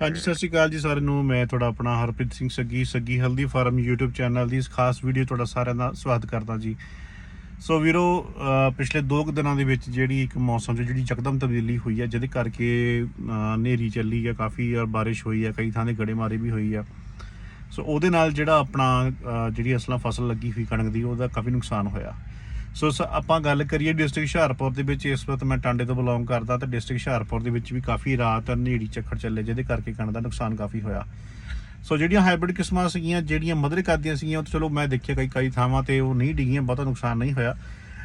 ਹਾਂਜੀ ਸਤਿ ਸ਼੍ਰੀ ਅਕਾਲ ਜੀ ਸਾਰਿਆਂ ਨੂੰ। ਮੈਂ ਤੁਹਾਡਾ ਆਪਣਾ ਹਰਪ੍ਰੀਤ ਸਿੰਘ ਸੱਗੀ ਸੱਗੀ ਹਲਦੀ ਫਾਰਮ YouTube ਚੈਨਲ ਦੀ ਇਸ ਖਾਸ ਵੀਡੀਓ ਤੁਹਾਡਾ ਸਾਰਿਆਂ ਦਾ ਸਵਾਗਤ ਕਰਦਾ ਜੀ। ਸੋ ਵੀਰੋ ਪਿਛਲੇ 2 ਦਿਨਾਂ ਦੇ ਵਿੱਚ ਜਿਹੜੀ ਇੱਕ ਮੌਸਮ 'ਚ ਜਿਹੜੀ ਯਕਦਮ ਤਬਦੀਲੀ ਹੋਈ ਹੈ ਜਿਹਦੇ ਕਰਕੇ ਹਨੇਰੀ ਚੱਲੀ ਹੈ ਕਾਫੀ ਔਰ ਬਾਰਿਸ਼ ਹੋਈ ਹੈ ਕਈ ਥਾਂ ਤੇ ਗੜੇਮਾਰੀ ਵੀ ਹੋਈ ਹੈ ਸੋ ਉਹਦੇ ਨਾਲ ਜਿਹੜਾ ਆਪਣਾ ਜਿਹੜੀ ਅਸਲਾਂ ਫਸਲ ਲੱਗੀ ਹੋਈ ਕਣਕ ਦੀ ਉਹਦਾ ਕਾਫੀ ਨੁਕਸਾਨ ਹੋਇਆ। ਸੋ ਸ- ਆਪਾਂ ਗੱਲ ਕਰੀਏ ਡਿਸਟ੍ਰਿਕਟ ਹੁਸ਼ਿਆਰਪੁਰ ਦੇ ਵਿੱਚ ਇਸ ਵਕਤ ਮੈਂ ਟਾਂਡੇ ਤੋਂ ਬਿਲੋਂਗ ਕਰਦਾ ਤੇ ਡਿਸਟ੍ਰਿਕਟ ਹੁਸ਼ਿਆਰਪੁਰ ਦੇ ਵਿੱਚ ਵੀ ਕਾਫੀ ਰਾਤ ਹਨੇਰੀ ਝੱਖੜ ਚੱਲੇ ਜਿਹਦੇ ਕਰਕੇ ਕਣਕ ਦਾ ਨੁਕਸਾਨ ਕਾਫੀ ਹੋਇਆ। ਸੋ ਜਿਹੜੀਆਂ ਹਾਈਬ੍ਰਿਡ ਕਿਸਮਾਂ ਸੀਗੀਆਂ ਜਿਹੜੀਆਂ ਮਦਰ ਕਰਦੀਆਂ ਸੀਗੀਆਂ ਉਹ ਤਾਂ ਚਲੋ ਮੈਂ ਦੇਖਿਆ ਕਈ ਕਈ ਥਾਵਾਂ ਤੇ ਉਹ ਨਹੀਂ ਡਿੱਗੀਆਂ ਬਹੁਤਾ ਨੁਕਸਾਨ ਨਹੀਂ ਹੋਇਆ।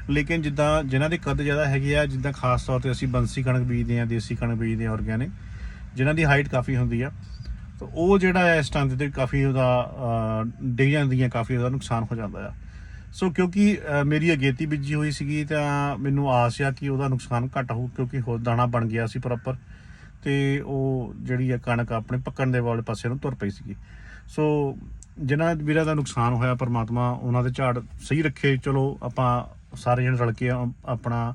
ਲੇਕਿਨ ਜਿੱਦਾਂ ਜਿਨ੍ਹਾਂ ਦੇ ਕੱਦ ਜ਼ਿਆਦਾ ਹੈਗੇ ਆ ਜਿੱਦਾਂ ਖਾਸ ਤੌਰ ਤੇ ਅਸੀਂ ਬੰਸੀ ਕਣਕ ਬੀਜਦੇ ਆ ਦੇਸੀ ਕਣਕ ਬੀਜਦੇ ਆ ਆਰਗੈਨਿਕ ਜਿਨ੍ਹਾਂ ਦੀ ਹਾਈਟ ਕਾਫੀ ਹੁੰਦੀ ਆ ਤਾਂ ਉਹ ਜਿਹੜਾ ਹੈ ਇਸ ਟਾਈਮ ਤੇ ਕਾਫੀ ਉਹਦਾ ਅਹ, ਡਿੱਗ ਜਾਂਦੀਆਂ ਕਾਫੀ ਉਹਦਾ ਨੁਕਸਾਨ ਹੋ ਜਾਂਦਾ ਆ। ਸੋ ਕਿਉਂਕਿ ਮੇਰੀ ਅਗੇਤੀ ਬੀਜੀ ਹੋਈ ਸੀਗੀ, ਤਾਂ ਮੈਨੂੰ ਆਸ ਆ ਕਿ ਉਹਦਾ ਨੁਕਸਾਨ ਘੱਟ ਹੋਊ, ਕਿਉਂਕਿ ਹੋਰ ਦਾਣਾ ਬਣ ਗਿਆ ਸੀ ਪ੍ਰੋਪਰ ਤੇ ਉਹ ਜਿਹੜੀ ਆ ਕਣਕ ਆਪਣੇ ਪੱਕਣ ਦੇ ਵਾਲੇ ਪਾਸੇ ਨੂੰ ਤੁਰ ਪਈ ਸੀਗੀ। ਸੋ ਜਿਨ੍ਹਾਂ ਵੀਰਾਂ ਦਾ ਨੁਕਸਾਨ ਹੋਇਆ, ਪਰਮਾਤਮਾ ਉਹਨਾਂ ਦੇ ਝਾੜ ਸਹੀ ਰੱਖੇ, ਚਲੋ ਆਪਾਂ ਸਾਰੇ ਜਣੇ ਰਲ ਕੇ ਆਪਣਾ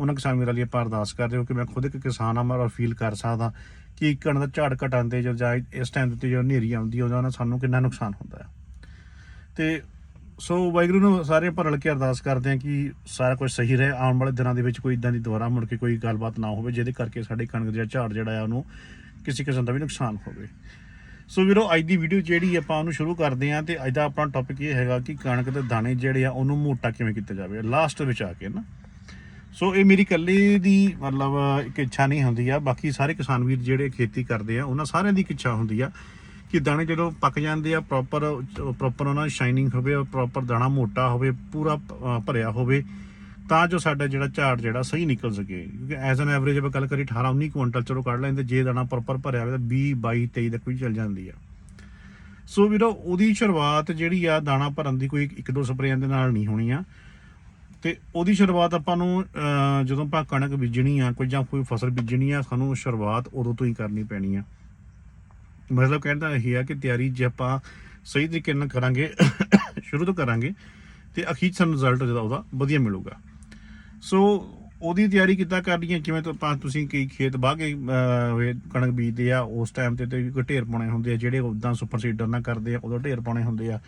ਉਹਨਾਂ ਕਿਸਾਨ ਵੀਰਾਂ ਲਈ ਆਪਾਂ ਅਰਦਾਸ ਕਰਦੇ ਹਾਂ ਕਿ ਮੈਂ ਖੁਦ ਇੱਕ ਕਿਸਾਨ ਆ ਮੈਂ ਔਰ ਫੀਲ ਕਰ ਸਕਦਾ ਕਿ ਕਣਕ ਦਾ ਝਾੜ ਘਟਾਉਂਦੇ ਜਦੋਂ ਜਾਂ ਇਸ ਟਾਈਮ ਤੇ ਜਦੋਂ ਹਨੇਰੀ ਆਉਂਦੀ ਹੈ ਉਹਦਾ ਨਾਲ ਸਾਨੂੰ ਕਿੰਨਾ ਨੁਕਸਾਨ ਹੁੰਦਾ ਹੈ ਤੇ ਸੋ ਵਾਹਿਗੁਰੂ ਨੂੰ ਸਾਰੇ ਆਪਾਂ ਰਲ ਕੇ ਅਰਦਾਸ ਕਰਦੇ ਹਾਂ ਕਿ ਸਾਰਾ ਕੁਝ ਸਹੀ ਰਹੇ। ਆਉਣ ਵਾਲੇ ਦਿਨਾਂ ਦੇ ਵਿੱਚ ਕੋਈ ਇਦਾਂ ਦੀ ਦੁਬਾਰਾ ਮੁੜ ਕੇ ਕੋਈ ਗੱਲਬਾਤ ਨਾ ਹੋਵੇ, ਜਿਹਦੇ ਕਰਕੇ ਸਾਡੇ ਕਣਕ ਦਾ ਝਾੜ ਜਿਹੜਾ ਆ ਉਹਨੂੰ ਕਿਸੇ ਕਿਸਮ ਦਾ ਵੀ ਨੁਕਸਾਨ ਹੋਵੇ। ਸੋ ਵੀਰੋ, ਅੱਜ ਦੀ ਵੀਡੀਓ ਜਿਹੜੀ ਆਪਾਂ ਉਹਨੂੰ ਸ਼ੁਰੂ ਕਰਦੇ ਹਾਂ ਤੇ ਅੱਜ ਦਾ ਆਪਣਾ ਟੌਪਿਕ ਇਹ ਹੈਗਾ ਕਿ ਕਣਕ ਦੇ ਦਾਣੇ ਜਿਹੜੇ ਆ ਉਹਨੂੰ ਮੋਟਾ ਕਿਵੇਂ ਕੀਤਾ ਜਾਵੇ। ਲਾਸਟ ਵਿੱਚ ਆ ਕੇ ਨਾ। ਸੋ ਇਹ ਮੇਰੀ ਇਕੱਲੇ ਦੀ ਮਤਲਬ ਇੱਕ ਇੱਛਾ ਨਹੀਂ ਹੁੰਦੀ ਆ, ਬਾਕੀ ਸਾਰੇ ਕਿਸਾਨ ਵੀਰ ਜਿਹੜੇ ਖੇਤੀ ਕਰਦੇ ਆ, ਉਹਨਾਂ ਸਾਰਿਆਂ ਦੀ ਇੱਕ ਇੱਛਾ ਹੁੰਦੀ ਆ ਕਿ ਦਾਣੇ ਜਦੋਂ ਪੱਕ ਜਾਂਦੇ ਆ ਪ੍ਰੋਪਰ ਪ੍ਰੋਪਰ ਉਹਨਾਂ ਸ਼ਾਈਨਿੰਗ ਹੋਵੇ ਪ੍ਰੋਪਰ ਦਾਣਾ ਮੋਟਾ ਹੋਵੇ, ਪੂਰਾ ਭਰਿਆ ਹੋਵੇ, ਤਾਂ ਜੋ ਸਾਡਾ ਜਿਹੜਾ ਝਾੜ ਜਿਹੜਾ ਸਹੀ ਨਿਕਲ ਸਕੇ। ਕਿਉਂਕਿ ਐਜ਼ ਐਨ ਐਵਰੇਜ ਆਪਾਂ ਗੱਲ ਕਰੀ 18 19 ਕੁਇੰਟਲ ਚਲੋ ਕੱਢ ਲੈਂਦੇ, ਜੇ ਦਾਣਾ ਪ੍ਰੋਪਰ ਭਰਿਆ ਹੋਵੇ ਤਾਂ 20 22 23 ਤੱਕ ਵੀ ਚੱਲ ਜਾਂਦੀ ਆ। ਸੋ ਵੀਰੋ, ਉਹਦੀ ਸ਼ੁਰੂਆਤ ਜਿਹੜੀ ਆ ਦਾਣਾ ਭਰਨ ਦੀ ਕੋਈ ਇੱਕ ਦੋ ਸਪਰੇਆਂ ਦੇ ਨਾਲ ਨਹੀਂ ਹੋਣੀ ਆ। ਤੇ ਉਹਦੀ ਸ਼ੁਰੂਆਤ ਆਪਾਂ ਨੂੰ ਜਦੋਂ ਆਪਾਂ ਕਣਕ ਬੀਜਣੀ ਆ, ਕੋਈ ਜਾਂ ਕੋਈ ਫਸਲ ਬੀਜਣੀ ਆ, ਸਾਨੂੰ ਸ਼ੁਰੂਆਤ ਉਦੋਂ ਤੋਂ ਹੀ ਕਰਨੀ ਪੈਣੀ ਆ। ਮਤਲਬ ਕਹਿੰਦਾ ਇਹ ਆ ਕਿ ਤਿਆਰੀ ਜੇ ਆਪਾਂ ਸਹੀ ਤਰੀਕੇ ਨਾਲ ਕਰਾਂਗੇ, ਸ਼ੁਰੂ ਤੋਂ ਕਰਾਂਗੇ, ਤੇ ਅਖੀਰ ਸਾਨੂੰ ਰਿਜ਼ਲਟ ਜਿਹੜਾ ਉਹਦਾ ਵਧੀਆ ਮਿਲੂਗਾ। ਸੋ ਉਹਦੀ ਤਿਆਰੀ ਕਿੱਦਾਂ ਕਰਨੀ ਹੈ ਜਿਵੇਂ ਤੋਂ ਆਪਾਂ ਤੁਸੀਂ ਕਈ ਖੇਤ ਬਾਹ ਕੇ ਕਣਕ ਬੀਜਦੇ ਆ, ਉਸ ਟਾਈਮ ਤੇ ਤੇ ਢੇਰ ਪਾਉਣੇ ਹੁੰਦੇ ਆ, ਜਿਹੜੇ ਉਦਾਂ ਸੁਪਰ ਸੀਡਰ ਨਾਲ ਕਰਦੇ ਆ, ਉਦੋਂ ਢੇਰ ਪਾਉਣੇ ਹੁੰਦੇ ਆ।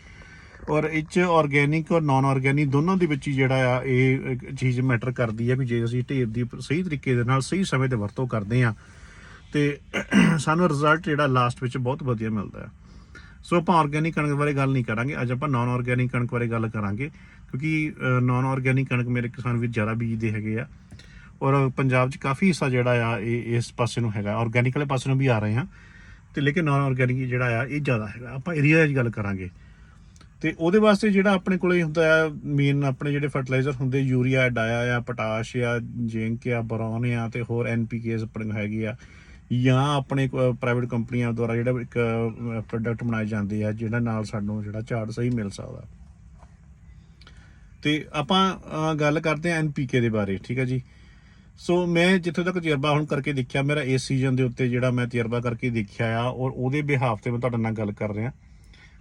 ਔਰ ਇਹ ਚ ਆਰਗੇਨਿਕ ਔਰ ਨਾਨ ਆਰਗੇਨਿਕ ਦੋਨਾਂ ਦੇ ਵਿੱਚ ਹੀ ਜਿਹੜਾ ਆ, ਇਹ ਚੀਜ਼ ਮੈਟਰ ਕਰਦੀ ਹੈ ਵੀ ਜੇ ਅਸੀਂ ਢੇਰ ਦੀ ਸਹੀ ਤਰੀਕੇ ਦੇ ਨਾਲ, ਸਹੀ ਸਮੇਂ ਤੇ ਵਰਤੋਂ ਕਰਦੇ ਆ ਤੇ ਸਾਨੂੰ ਰਿਜ਼ਲਟ ਜਿਹੜਾ ਲਾਸਟ ਵਿੱਚ ਬਹੁਤ ਵਧੀਆ ਮਿਲਦਾ ਹੈ। ਸੋ ਆਪਾਂ ਆਰਗੇਨਿਕ ਕਣਕ ਬਾਰੇ ਗੱਲ ਨਹੀਂ ਕਰਾਂਗੇ। ਅੱਜ ਆਪਾਂ ਨਾਨ ਆਰਗੇਨਿਕ ਕਣਕ ਬਾਰੇ ਗੱਲ ਕਰਾਂਗੇ, ਕਿਉਂਕਿ ਨਾਨ ਆਰਗੇਨਿਕ ਕਣਕ ਮੇਰੇ ਕਿਸਾਨ ਵੀਰ ਜ਼ਿਆਦਾ ਬੀਜਦੇ ਹੈਗੇ ਆ। ਔਰ ਪੰਜਾਬ 'ਚ ਕਾਫੀ ਹਿੱਸਾ ਜਿਹੜਾ ਆ, ਇਹ, ਇਸ ਪਾਸੇ ਨੂੰ ਹੈਗਾ। ਆਰਗੇਨਿਕ ਵਾਲੇ ਪਾਸੇ ਨੂੰ ਵੀ ਆ ਰਹੇ ਆ ਤੇ ਲੇਕਿਨ ਨਾਨ ਆਰਗੇਨਿਕ ਜਿਹੜਾ ਆ, ਇਹ ਜ਼ਿਆਦਾ ਹੈਗਾ। ਆਪਾਂ ਏਰੀਆ ਦੀ ਗੱਲ ਕਰਾਂਗੇ। ਤੇ ਉਹਦੇ ਵਾਸਤੇ ਜਿਹੜਾ ਆਪਣੇ ਕੋਲੇ ਹੁੰਦਾ ਆ ਮੇਨ ਆਪਣੇ ਜਿਹੜੇ ਫਰਟੀਲਾਈਜ਼ਰ ਹੁੰਦੇ, ਯੂਰੀਆ, ਡਾਇਆ ਆ, ਪੋਟਾਸ਼ ਆ, ਜ਼ਿੰਕ ਆ, ਬੋਰੋਨ ਆ, ਤੇ ਹੋਰ ਐਨਪੀਕੇਸ ਆਪਣੇ ਕੋਲ ਹੈਗੀ ਆ। ਜਾਂ ਆਪਣੇ ਪ੍ਰਾਈਵੇਟ ਕੰਪਨੀਆਂ ਦੁਆਰਾ ਜਿਹੜਾ ਇੱਕ ਪ੍ਰੋਡਕਟ ਬਣਾਏ ਜਾਂਦੇ ਆ ਜਿਹੜਾ ਨਾਲ ਸਾਨੂੰ ਜਿਹੜਾ ਝਾੜ ਸਹੀ ਮਿਲ ਸਕਦਾ। ਤੇ ਆਪਾਂ ਗੱਲ ਕਰਦੇ ਆ ਐਨਪੀਕੇ ਦੇ ਬਾਰੇ, ਠੀਕ ਹੈ ਜੀ? ਸੋ ਮੈਂ ਜਿੱਥੋਂ ਤੱਕ ਤਜਰਬਾ ਹੁਣ ਕਰਕੇ ਦੇਖਿਆ, ਮੇਰਾ ਇਸ ਸੀਜ਼ਨ ਦੇ ਉੱਤੇ ਜਿਹੜਾ ਮੈਂ ਤਜਰਬਾ ਕਰਕੇ ਦੇਖਿਆ ਆ, ਔਰ ਉਹਦੇ ਬਿਹਾਫ ਤੇ ਮੈਂ ਤੁਹਾਡੇ ਨਾਲ ਗੱਲ ਕਰ ਰਿਹਾ।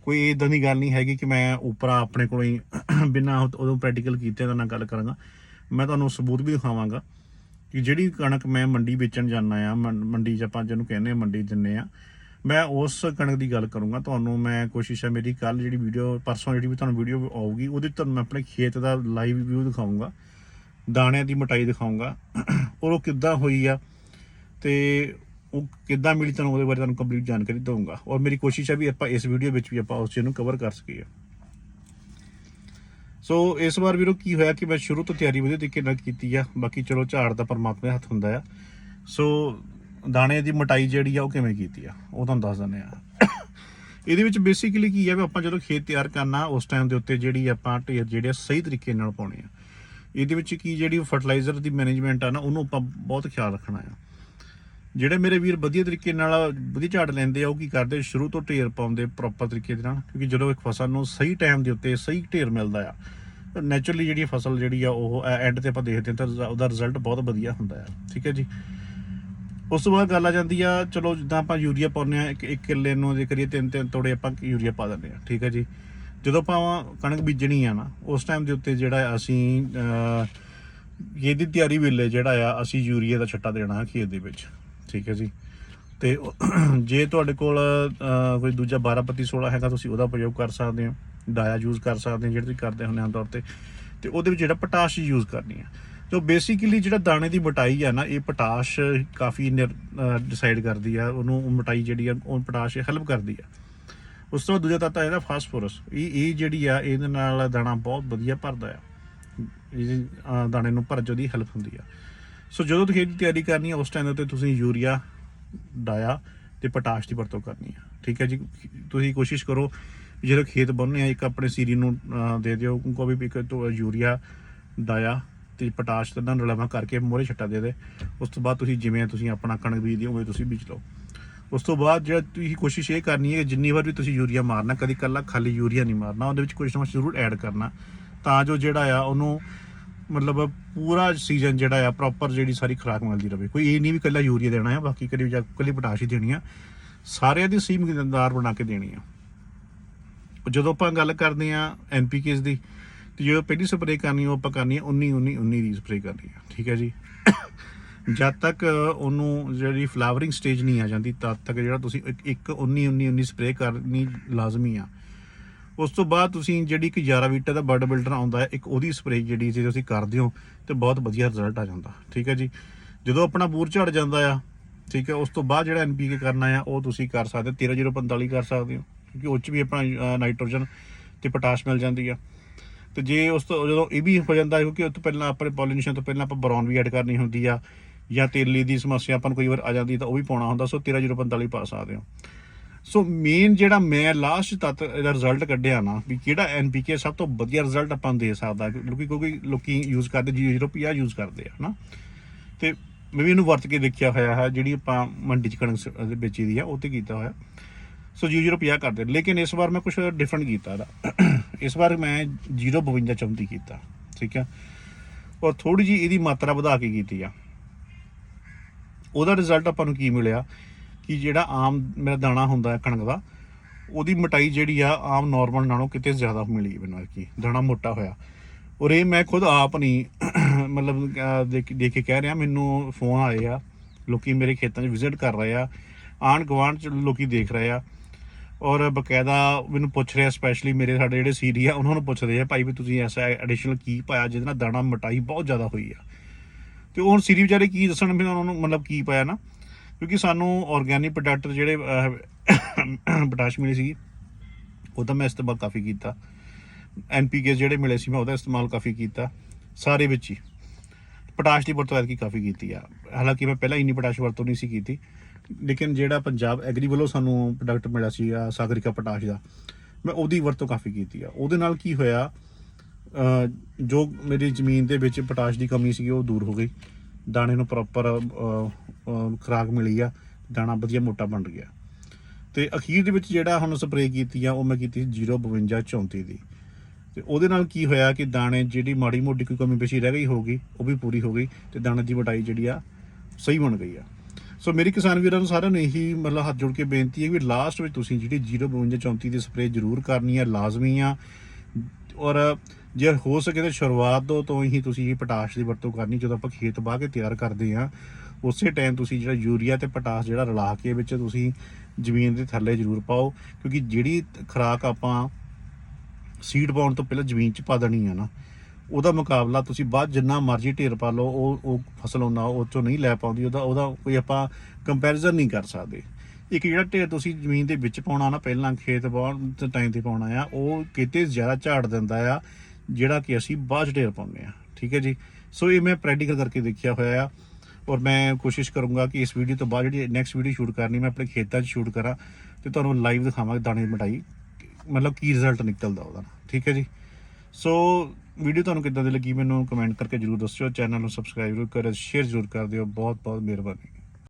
ਕੋਈ ਇਦਾਂ ਦੀ ਗੱਲ ਨਹੀਂ ਹੈਗੀ ਕਿ ਮੈਂ ਉਪਰਾ ਆਪਣੇ ਕੋਲੋਂ ਹੀ ਬਿਨਾਂ ਉਦੋਂ ਪ੍ਰੈਕਟੀਕਲ ਕੀਤੇ ਦਾ ਨਾਲ ਗੱਲ ਕਰਾਂਗਾ। ਮੈਂ ਤੁਹਾਨੂੰ ਸਬੂਤ ਵੀ ਦਿਖਾਵਾਂਗਾ। ਕਿ ਜਿਹੜੀ ਕਣਕ ਮੈਂ ਮੰਡੀ ਵੇਚਣ ਜਾਣਾ ਆ ਮੰਡੀ 'ਚ ਆਪਾਂ ਜਿਹਨੂੰ ਕਹਿੰਦੇ ਆ, ਮੰਡੀ ਦਿੰਨੇ ਆ, ਮੈਂ ਉਸ ਕਣਕ ਦੀ ਗੱਲ ਕਰੂੰਗਾ। ਤੁਹਾਨੂੰ ਮੈਂ ਕੋਸ਼ਿਸ਼ ਹੈ ਮੇਰੀ ਕੱਲ ਜਿਹੜੀ ਵੀਡੀਓ, ਪਰਸੋਂ ਜਿਹੜੀ ਵੀ ਤੁਹਾਨੂੰ ਵੀਡੀਓ ਆਊਗੀ, ਉਹਦੇ 'ਚ ਤੁਹਾਨੂੰ ਮੈਂ ਆਪਣੇ ਖੇਤ ਦਾ ਲਾਈਵ ਵਿਊ ਦਿਖਾਊਂਗਾ, ਦਾਣਿਆਂ ਦੀ ਮੋਟਾਈ ਦਿਖਾਊਂਗਾ, ਔਰ ਉਹ ਕਿੱਦਾਂ ਹੋਈ ਆ ਤੇ ਉਹ ਕਿੱਦਾਂ ਮਿਲੀ ਤੁਹਾਨੂੰ, ਉਹਦੇ ਬਾਰੇ ਤੁਹਾਨੂੰ ਕੰਪਲੀਟ ਜਾਣਕਾਰੀ ਦਊਂਗਾ। ਔਰ ਮੇਰੀ ਕੋਸ਼ਿਸ਼ ਹੈ ਵੀ ਆਪਾਂ ਇਸ ਵੀਡੀਓ ਵਿੱਚ ਵੀ ਆਪਾਂ ਉਸ ਚੀਜ਼ ਨੂੰ ਕਵਰ ਕਰ ਸਕੀਏ। ਸੋ ਇਸ ਵਾਰ ਵੀਰੋ ਕੀ ਹੋਇਆ ਕਿ ਮੈਂ ਸ਼ੁਰੂ ਤੋਂ ਤਿਆਰੀ ਵਧੀਆ ਤਰੀਕੇ ਨਾਲ ਕੀਤੀ ਆ। ਬਾਕੀ ਚਲੋ ਝਾੜ ਦਾ ਪਰਮਾਤਮਾ ਦੇ ਹੱਥ ਹੁੰਦਾ ਆ। ਸੋ ਦਾਣੇ ਦੀ ਮਟਾਈ ਜਿਹੜੀ ਆ, ਉਹ ਕਿਵੇਂ ਕੀਤੀ ਆ? ਉਹ ਤੁਹਾਨੂੰ ਦੱਸ ਦਿੰਦੇ ਆ। ਇਹਦੇ ਵਿੱਚ ਬੇਸਿਕਲੀ ਕੀ ਆ ਵੀ ਆਪਾਂ ਜਦੋਂ ਖੇਤ ਤਿਆਰ ਕਰਨਾ, ਉਸ ਟਾਈਮ ਦੇ ਉੱਤੇ ਜਿਹੜੀ ਆਪਾਂ ਢੇਰ ਜਿਹੜੇ ਆ ਸਹੀ ਤਰੀਕੇ ਨਾਲ ਪਾਉਣੇ ਆ। ਇਹਦੇ ਵਿੱਚ ਕੀ ਜਿਹੜੀ ਫਰਟੀਲਾਈਜ਼ਰ ਦੀ ਮੈਨੇਜਮੈਂਟ ਆ ਨਾ, ਉਹਨੂੰ ਆਪਾਂ ਬਹੁਤ ਖਿਆਲ ਰੱਖਣਾ ਆ। ਜਿਹੜੇ ਮੇਰੇ ਵੀਰ ਵਧੀਆ ਤਰੀਕੇ ਨਾਲ, ਵਧੀਆ ਝਾੜ ਲੈਂਦੇ ਆ, ਉਹ ਕੀ ਕਰਦੇ? ਸ਼ੁਰੂ ਤੋਂ ਢੇਰ ਪਾਉਂਦੇ ਪ੍ਰੋਪਰ ਤਰੀਕੇ ਦੇ ਨਾਲ, ਕਿਉਂਕਿ ਜਦੋਂ ਇੱਕ ਫਸਲ ਨੂੰ ਸਹੀ ਟਾਈਮ ਦੇ ਉੱਤੇ ਸਹੀ ਢੇਰ ਮਿਲਦਾ ਆ ਨੇਚਰਲੀ ਜਿਹੜੀ ਫਸਲ ਜਿਹੜੀ ਆ, ਉਹ ਐਂਡ ਤੇ ਆਪਾਂ ਦੇਖਦੇ ਹਾਂ ਤਾਂ ਰਿਜ਼ਲ- ਉਹਦਾ ਰਿਜ਼ਲਟ ਬਹੁਤ ਵਧੀਆ ਹੁੰਦਾ ਆ, ਠੀਕ ਹੈ ਜੀ? ਉਸ ਤੋਂ ਬਾਅਦ ਗੱਲ ਆ ਜਾਂਦੀ ਆ, ਚਲੋ ਜਿੱਦਾਂ ਆਪਾਂ ਯੂਰੀਆ ਪਾਉਂਦੇ ਆ ਇੱਕ ਇੱਕ ਕਿੱਲੇ ਨੂੰ ਜੇ ਕਰੀਏ ਤਿੰਨ ਤਿੰਨ ਤੋੜੇ ਆਪਾਂ ਯੂਰੀਆ ਪਾ ਦਿੰਦੇ ਆ ਠੀਕ ਹੈ ਜੀ? ਜਦੋਂ ਆਪਾਂ ਕਣਕ ਬੀਜਣੀ ਆ ਨਾ, ਉਸ ਟਾਈਮ ਦੇ ਉੱਤੇ ਜਿਹੜਾ ਅਸੀਂ ਇਹਦੀ ਤਿਆਰੀ ਵੇਲੇ ਜਿਹੜਾ ਆ, ਅਸੀਂ ਯੂਰੀਆ ਦਾ ਛੱਟਾ ਦੇਣਾ ਹੈ ਖੇਤ ਦੇ ਵਿੱਚ। ਠੀਕ ਹੈ ਜੀ। ਤੇ ਜੇ ਤੁਹਾਡੇ ਕੋਲ ਕੋਈ ਦੂਜਾ 12 ਪੱਤੀ 16 ਹੈਗਾ, ਤੁਸੀਂ ਉਹਦਾ ਪ੍ਰਯੋਗ ਕਰ ਸਕਦੇ ਹੋ। ਡਾਇਆ ਯੂਜ਼ ਕਰ ਸਕਦੇ ਹੋ, ਜਿਹੜੇ ਤੁਸੀਂ ਕਰਦੇ ਹੁੰਦੇ ਆਮ ਤੌਰ ਤੇ। ਤੇ ਉਹਦੇ ਵਿੱਚ ਜਿਹੜਾ ਪੋਟਾਸ਼ ਯੂਜ਼ ਕਰਨੀ ਆ। ਸੋ ਬੇਸਿਕਲੀ ਜਿਹੜਾ ਦਾਣੇ ਦੀ ਮੋਟਾਈ ਆ ਨਾ, ਇਹ ਪੋਟਾਸ਼ ਕਾਫੀ ਡਿਸਾਈਡ ਕਰਦੀ ਆ। ਉਹਨੂੰ ਮਟਾਈ ਜਿਹੜੀ ਆ, ਉਹ ਪੋਟਾਸ਼ ਹੈਲਪ ਕਰਦੀ ਆ। ਉਸ ਤੋਂ ਬਾਅਦ ਦੂਜਾ ਤੱਤ ਆ ਇਹਦਾ ਫਾਸਫੋਰਸ। ਇਹ ਇਹ ਜਿਹੜੀ ਆ, ਇਹਦੇ ਨਾਲ ਦਾਣਾ ਬਹੁਤ ਵਧੀਆ ਭਰਦਾ ਆ। ਇਹ ਦਾਣੇ ਨੂੰ ਭਰਨ 'ਚ ਉਹਦੀ ਹੈਲਪ ਹੁੰਦੀ ਆ। ਸੋ ਜਦੋਂ ਤੁਸੀਂ ਇਹਦੀ ਤਿਆਰੀ ਕਰਨੀ ਆ ਉਸ ਟਾਈਮ ਦੇ ਉੱਤੇ ਤੁਸੀਂ ਯੂਰੀਆ ਡਾਇਆ ਤੇ ਪੋਟਾਸ਼ ਦੀ ਵਰਤੋਂ ਕਰਨੀ ਆ ਠੀਕ ਹੈ ਜੀ? ਤੁਸੀਂ ਕੋਸ਼ਿਸ਼ ਕਰੋ ਵੀ ਜਦੋਂ ਖੇਤ ਬੰਨ੍ਹਨੇ ਆ, ਇੱਕ ਆਪਣੇ ਸੀਰੀ ਨੂੰ ਦੇ ਦਿਓ ਕੋ ਵੀ ਤੋਂ ਯੂਰੀਆ ਡਾਇਆ ਤੇ ਪੋਟਾਸ਼ ਦਾ ਨਾਲ ਰਲਾਵਾ ਕਰਕੇ ਮੋਰੇ ਛੱਟਾ ਦੇ ਦੇ। ਉਸ ਤੋਂ ਬਾਅਦ ਤੁਸੀਂ ਜਿਵੇਂ ਤੁਸੀਂ ਆਪਣਾ ਕਣਕ ਬੀਜਦੇ ਹੋ ਉਵੇਂ ਤੁਸੀਂ ਬੀਜ ਲਓ। ਉਸ ਤੋਂ ਬਾਅਦ ਜਿਹੜਾ ਤੁਸੀਂ ਕੋਸ਼ਿਸ਼ ਇਹ ਕਰਨੀ ਹੈ ਕਿ ਜਿੰਨੀ ਵਾਰ ਵੀ ਤੁਸੀਂ ਯੂਰੀਆ ਮਾਰਨਾ, ਕਦੀ ਕੱਲਾ ਖਾਲੀ ਯੂਰੀਆ ਨਹੀਂ ਮਾਰਨਾ, ਉਹਦੇ ਵਿੱਚ ਕੁਝ ਨਾ ਕੁਝ ਜ਼ਰੂਰ ਐਡ ਕਰਨਾ। ਤਾਂ ਜੋ ਜਿਹੜਾ ਆ, ਉਹਨੂੰ ਮਤਲਬ ਪੂਰਾ ਸੀਜ਼ਨ ਜਿਹੜਾ ਆ ਪ੍ਰੋਪਰ ਜਿਹੜੀ ਸਾਰੀ ਖੁਰਾਕ ਮਿਲਦੀ ਰਹੇ ਕੋਈ ਇਹ ਨਹੀਂ ਵੀ ਕੱਲਾ ਯੂਰੀਆ ਦੇਣਾ ਆ, ਬਾਕੀ ਕਦੀ ਜਾਂ ਕੱਲੀ ਪੋਟਾਸ਼ ਹੀ ਦੇਣੀ ਆ। ਸਾਰਿਆਂ ਦੀ ਸਹੀ ਮਿਕਦਾਰ ਬਣਾ ਕੇ ਦੇਣੀ ਆ। ਜਦੋਂ ਆਪਾਂ ਗੱਲ ਕਰਦੇ ਆ ਐਨਪੀਕੇਸ ਦੀ, ਤੇ ਜਦੋਂ ਪਹਿਲੀ ਸਪਰੇਅ ਕਰਨੀ, ਉਹ ਆਪਾਂ ਕਰਨੀ ਹੈ 19 19 19 ਦੀ ਸਪਰੇਅ ਕਰਨੀ ਹੈ ਠੀਕ ਹੈ ਜੀ? ਜਦ ਤੱਕ ਉਹਨੂੰ ਜਿਹੜੀ ਫਲਾਵਰਿੰਗ ਸਟੇਜ ਨਹੀਂ ਆ ਜਾਂਦੀ, ਤਦ ਤੱਕ ਜਿਹੜਾ ਤੁਸੀਂ ਇੱਕ- ਇੱਕ 19 19 19 ਸਪਰੇਅ ਕਰਨੀ ਲਾਜ਼ਮੀ ਆ। ਉਸ ਤੋਂ ਬਾਅਦ ਤੁਸੀਂ ਜਿਹੜੀ ਇੱਕ 11 ਵੀਟਾ ਦਾ ਬਰਡ ਬਿਲਡਰ ਆਉਂਦਾ ਹੈ, ਇੱਕ ਉਹਦੀ ਸਪਰੇਅ ਜਿਹੜੀ ਜੇ ਤੁਸੀਂ ਕਰਦੇ ਹੋ ਤੇ ਬਹੁਤ ਵਧੀਆ ਰਿਜ਼ਲਟ ਆ ਜਾਂਦਾ। ਠੀਕ ਹੈ ਜੀ? ਜਦੋਂ ਆਪਣਾ ਬੂਰ ਝੜ ਜਾਂਦਾ ਆ, ਠੀਕ ਹੈ, ਉਸ ਤੋਂ ਬਾਅਦ ਜਿਹੜਾ ਐਨਪੀਕੇ ਕਰਨਾ ਆ, ਉਹ ਤੁਸੀਂ ਕਰ ਸਕਦੇ ਹੋ। 13045 ਕਰ ਸਕਦੇ ਹੋ, ਕਿਉਂਕਿ ਉਹ ਚ ਵੀ ਆਪਣਾ ਨਾਈਟ੍ਰੋਜਨ ਤੇ ਪੋਟਾਸ਼ ਮਿਲ ਜਾਂਦੀ ਆ। ਤੇ ਜੇ ਉਸ ਤੋਂ, ਜਦੋਂ ਇਹ ਵੀ ਹੋ ਜਾਂਦਾ ਕਿਉਂਕਿ ਉਸ ਤੋਂ ਪਹਿਲਾਂ ਆਪਣੇ ਪੋਲੀਨੇਸ਼ਨ ਤੋਂ ਪਹਿਲਾਂ ਆਪਾਂ ਬਰੌਨ ਵੀ ਐਡ ਕਰਨੀ ਹੁੰਦੀ ਆ, ਜਾਂ ਤੇਲੀ ਦੀ ਸਮੱਸਿਆ ਆਪਾਂ ਨੂੰ ਕਈ ਵਾਰ ਆ ਜਾਂਦੀ ਤਾਂ ਉਹ ਵੀ ਪਾਉਣਾ ਹੁੰਦਾ, ਸੋ 13045 ਪਾ ਸਕਦੇ ਹੋ। ਸੋ ਮੇਨ ਜਿਹੜਾ ਮੈਂ ਲਾਸਟ ਤੱਕ ਇਹਦਾ ਰਿਜ਼ਲਟ ਕੱਢਿਆ ਨਾ, ਵੀ ਕਿਹੜਾ ਐਨਪੀਕੇ ਸਭ ਤੋਂ ਵਧੀਆ ਰਿਜ਼ਲਟ ਆਪਾਂ ਨੂੰ ਦੇ ਸਕਦਾ, ਕਿਉਂਕਿ ਕਿਉਂਕਿ ਲੋਕੀ ਯੂਜ਼ ਕਰਦੇ 0.50 ਯੂਜ਼ ਕਰਦੇ ਆ, ਹਨਾ? ਤੇ ਮੈਂ ਵੀ ਇਹਨੂੰ ਵਰਤ ਕੇ ਦੇਖਿਆ ਹੋਇਆ ਹੈ, ਜਿਹੜੀ ਆਪਾਂ ਮੰਡੀ ਚ ਕਣਕ ਦੇ ਵੇਚੀ ਦੀ ਆ, ਉਹ ਤੇ ਕੀਤਾ ਹੋਇਆ। ਸੋ 0.50 ਕਰਦੇ, ਲੇਕਿਨ ਇਸ ਵਾਰ ਮੈਂ ਕੁਝ ਡਿਫਰੈਂਟ ਕੀਤਾ ਇਹਦਾ। ਇਸ ਵਾਰ ਮੈਂ 0.52 ਚੌਂਤੀ ਕੀਤਾ, ਠੀਕ ਆ? ਔਰ ਥੋੜੀ ਜੀ ਇਹਦੀ ਮਾਤਰਾ ਵਧਾ ਕੇ ਕੀਤੀ ਆ। ਉਹਦਾ ਰਿਜ਼ਲਟ ਆਪਾਂ ਨੂੰ ਕੀ ਮਿਲਿਆ? ਕਿ ਜਿਹੜਾ ਆਮ ਮੇਰਾ ਦਾਣਾ ਹੁੰਦਾ ਹੈ ਕਣਕ ਦਾ, ਉਹਦੀ ਮੋਟਾਈ ਜਿਹੜੀ ਆ, ਆਮ ਨਾਰਮਲ ਨਾਲੋਂ ਕਿਤੇ ਜ਼ਿਆਦਾ ਮਿਲੀ ਮੈਨੂੰ ਕੀ ਦਾਣਾ ਮੋਟਾ ਹੋਇਆ। ਔਰ ਇਹ ਮੈਂ ਖੁਦ ਆਪ ਨਹੀਂ, ਮਤਲਬ ਦੇਖ ਕੇ ਕਹਿ ਰਿਹਾ, ਮੈਨੂੰ ਫੋਨ ਆਏ ਆ, ਲੋਕੀ ਮੇਰੇ ਖੇਤਾਂ 'ਚ ਵਿਜ਼ਿਟ ਕਰ ਰਹੇ ਆ ਆਣ ਗਵਾਂਢ 'ਚ ਲੋਕੀ ਦੇਖ ਰਹੇ ਆ, ਔਰ ਬਕਾਇਦਾ ਮੈਨੂੰ ਪੁੱਛ ਰਿਹਾ ਸਪੈਸ਼ਲੀ ਮੇਰੇ ਸਾਡੇ ਜਿਹੜੇ ਸੀਰੀ ਆ, ਉਹਨਾਂ ਨੂੰ ਪੁੱਛਦੇ ਆ, ਭਾਈ ਵੀ ਤੁਸੀਂ ਐਸਾ ਐਡੀਸ਼ਨਲ ਕੀ ਪਾਇਆ ਜਿਹਦੇ ਨਾਲ ਦਾਣਾ ਮੋਟਾਈ ਬਹੁਤ ਜ਼ਿਆਦਾ ਹੋਈ ਆ? ਤੇ ਹੁਣ ਸੀਰੀ ਵਿਚਾਰੇ ਕੀ ਦੱਸਣ ਵੀ ਉਹਨਾਂ ਨੂੰ ਮਤਲਬ ਕੀ ਪਾਇਆ ਨਾ ਕਿਉਂਕਿ ਸਾਨੂੰ ਆਰਗੈਨਿਕ ਪ੍ਰੋਡਕਟ ਜਿਹੜੇ ਪੋਟਾਸ਼ ਮਿਲੀ ਸੀ ਉਹਦਾ ਮੈਂ ਇਸਤੇਮਾਲ ਕਾਫੀ ਕੀਤਾ। ਐਨਪੀਕੇ ਜਿਹੜੇ ਮਿਲੇ ਸੀ, ਮੈਂ ਉਹਦਾ ਇਸਤੇਮਾਲ ਕਾਫੀ ਕੀਤਾ, ਸਾਰੇ ਵਿੱਚ ਹੀ। ਪੋਟਾਸ਼ ਦੀ ਵਰਤੋਂ ਐਤਕੀ ਕਾਫੀ ਕੀਤੀ ਆ। ਹਾਲਾਂਕਿ ਮੈਂ ਪਹਿਲਾਂ ਇੰਨੀ ਪੋਟਾਸ਼ ਵਰਤੋਂ ਨਹੀਂ ਸੀ ਕੀਤੀ, ਲੇਕਿਨ ਜਿਹੜਾ ਪੰਜਾਬ ਐਗਰੀ ਵੱਲੋਂ ਸਾਨੂੰ ਪ੍ਰੋਡਕਟ ਮਿਲਿਆ ਸੀ ਆ ਸਾਗਰਿਕਾ ਪੋਟਾਸ਼ ਦਾ, ਮੈਂ ਉਹਦੀ ਵਰਤੋਂ ਕਾਫੀ ਕੀਤੀ ਆ। ਉਹਦੇ ਨਾਲ ਕੀ ਹੋਇਆ ਜੋ ਮੇਰੀ ਜ਼ਮੀਨ ਦੇ ਵਿੱਚ ਪੋਟਾਸ਼ ਦੀ ਕਮੀ ਸੀ ਉਹ ਦੂਰ ਹੋ ਗਈ। ਦਾਣੇ ਨੂੰ ਪ੍ਰੋਪਰ ਖੁਰਾਕ ਮਿਲੀ ਆ, ਦਾਣਾ ਵਧੀਆ ਮੋਟਾ ਬਣ ਗਿਆ ਤੇ ਅਖੀਰ ਦੇ ਵਿੱਚ ਜਿਹੜਾ ਹੁਣ ਸਪਰੇਅ ਕੀਤੀ ਆ, ਉਹ ਮੈਂ ਕੀਤੀ ਸੀ 052 34 ਦੀ। ਤੇ ਉਹਦੇ ਨਾਲ ਕੀ ਹੋਇਆ ਕਿ ਦਾਣੇ ਜਿਹੜੀ ਮਾੜੀ ਮੋਟੀ ਕੋਈ ਕਮੀ ਪੇਸ਼ੀ ਰਹਿ ਗਈ ਹੋਗੀ ਉਹ ਵੀ ਪੂਰੀ ਹੋ ਗਈ ਤੇ ਦਾਣੇ ਦੀ ਵਟਾਈ ਜਿਹੜੀ ਆ, ਸਹੀ ਬਣ ਗਈ ਆ। ਸੋ ਮੇਰੀ ਕਿਸਾਨ ਵੀਰਾਂ ਨੂੰ ਸਾਰਿਆਂ ਨੂੰ ਇਹੀ ਮਤਲਬ ਹੱਥ ਜੋੜ ਕੇ ਬੇਨਤੀ ਹੈ ਵੀ ਲਾਸਟ ਵਿੱਚ ਤੁਸੀਂ ਜਿਹੜੀ 052 34 ਦੀ ਸਪਰੇਅ ਜ਼ਰੂਰ ਕਰਨੀ ਹੈ ਲਾਜ਼ਮੀ ਆ। ਔਰ ਜੇ ਹੋ ਸਕੇ ਤਾਂ ਸ਼ੁਰੂਆਤ ਤੋਂ ਤੋਂ ਹੀ ਤੁਸੀਂ ਇਹ ਪੋਟਾਸ਼ ਦੀ ਵਰਤੋਂ ਕਰਨੀ, ਜਦੋਂ ਆਪਾਂ ਖੇਤ ਬਾਹ ਕੇ ਤਿਆਰ ਕਰਦੇ ਆ। ਉਸੇ ਟਾਈਮ ਤੁਸੀਂ ਜਿਹੜਾ ਯੂਰੀਆ ਤੇ ਪੋਟਾਸ਼ ਜਿਹੜਾ ਰਲਾ ਕੇ ਵਿੱਚ ਤੁਸੀਂ ਜ਼ਮੀਨ ਦੇ ਥੱਲੇ ਜ਼ਰੂਰ ਪਾਓ, ਕਿਉਂਕਿ ਜਿਹੜੀ ਖਰਾਕ ਆਪਾਂ ਸੀਡ ਪਾਉਣ ਤੋਂ ਪਹਿਲਾਂ ਜ਼ਮੀਨ 'ਚ ਪਾ ਦੇਣੀ ਆ ਨਾ, ਉਹਦਾ ਮੁਕਾਬਲਾ ਤੁਸੀਂ ਬਾਅਦ ਜਿੰਨਾ ਮਰਜ਼ੀ ਢੇਰ ਪਾ ਲਓ, ਉਹ ਉਹ ਫਸਲ ਉਹਨਾਂ ਉਹ ਚੋਂ ਨਹੀਂ ਲੈ ਪਾਉਂਦੀ, ਉਹਦਾ ਉਹਦਾ ਕੋਈ ਆਪਾਂ ਕੰਪੈਰੀਜ਼ਨ ਨਹੀਂ ਕਰ ਸਕਦੇ। ਇੱਕ ਜਿਹੜਾ ਢੇਰ ਤੁਸੀਂ ਜ਼ਮੀਨ ਦੇ ਵਿੱਚ ਪਾਉਣਾ ਨਾ, ਪਹਿਲਾਂ ਖੇਤ ਬਾਹਰ ਤੇ ਟਾਈਮ ਤੇ ਪਾਉਣਾ ਆ, ਉਹ ਕਿਤੇ ਜ਼ਿਆਦਾ ਝਾੜ ਦਿੰਦਾ ਆ, ਜਿਹੜਾ ਕਿ ਅਸੀਂ ਬਾਅਦ 'ਚ ਢੇਰ ਪਾਉਂਦੇ ਆ, ਠੀਕ ਹੈ ਜੀ? ਸੋ ਇਹ ਮੈਂ ਪ੍ਰੈਕਟੀਕਲ ਕਰਕੇ ਦੇਖਿਆ ਹੋਇਆ ਆ। ਔਰ ਮੈਂ ਕੋਸ਼ਿਸ਼ ਕਰੂੰਗਾ ਕਿ ਇਸ ਵੀਡੀਓ ਤੋਂ ਬਾਅਦ ਜਿਹੜੀ ਨੈਕਸਟ ਵੀਡੀਓ ਸ਼ੂਟ ਕਰਨੀ, ਮੈਂ ਆਪਣੇ ਖੇਤਾਂ 'ਚ ਸ਼ੂਟ ਕਰਾਂ ਤੇ ਤੁਹਾਨੂੰ ਲਾਈਵ ਦਿਖਾਵਾਂਗਾ ਦਾਣੇ ਦੀ ਮਟਾਈ ਮਤਲਬ ਕੀ ਰਿਜ਼ਲਟ ਨਿਕਲਦਾ ਉਹਦਾ। ਠੀਕ ਹੈ ਜੀ? ਸੋ ਵੀਡੀਓ ਤੁਹਾਨੂੰ ਕਿੱਦਾਂ ਦੀ ਲੱਗੀ ਮੈਨੂੰ ਕਮੈਂਟ ਕਰਕੇ ਜਰੂਰ ਦੱਸਿਓ। ਚੈਨਲ ਨੂੰ ਸਬਸਕ੍ਰਾਈਬ ਜ਼ਰੂਰ ਕਰੋ ਸ਼ੇਅਰ ਜ਼ਰੂਰ ਕਰ ਦਿਓ। ਬਹੁਤ ਬਹੁਤ ਮਿਹਰਬਾਨੀ।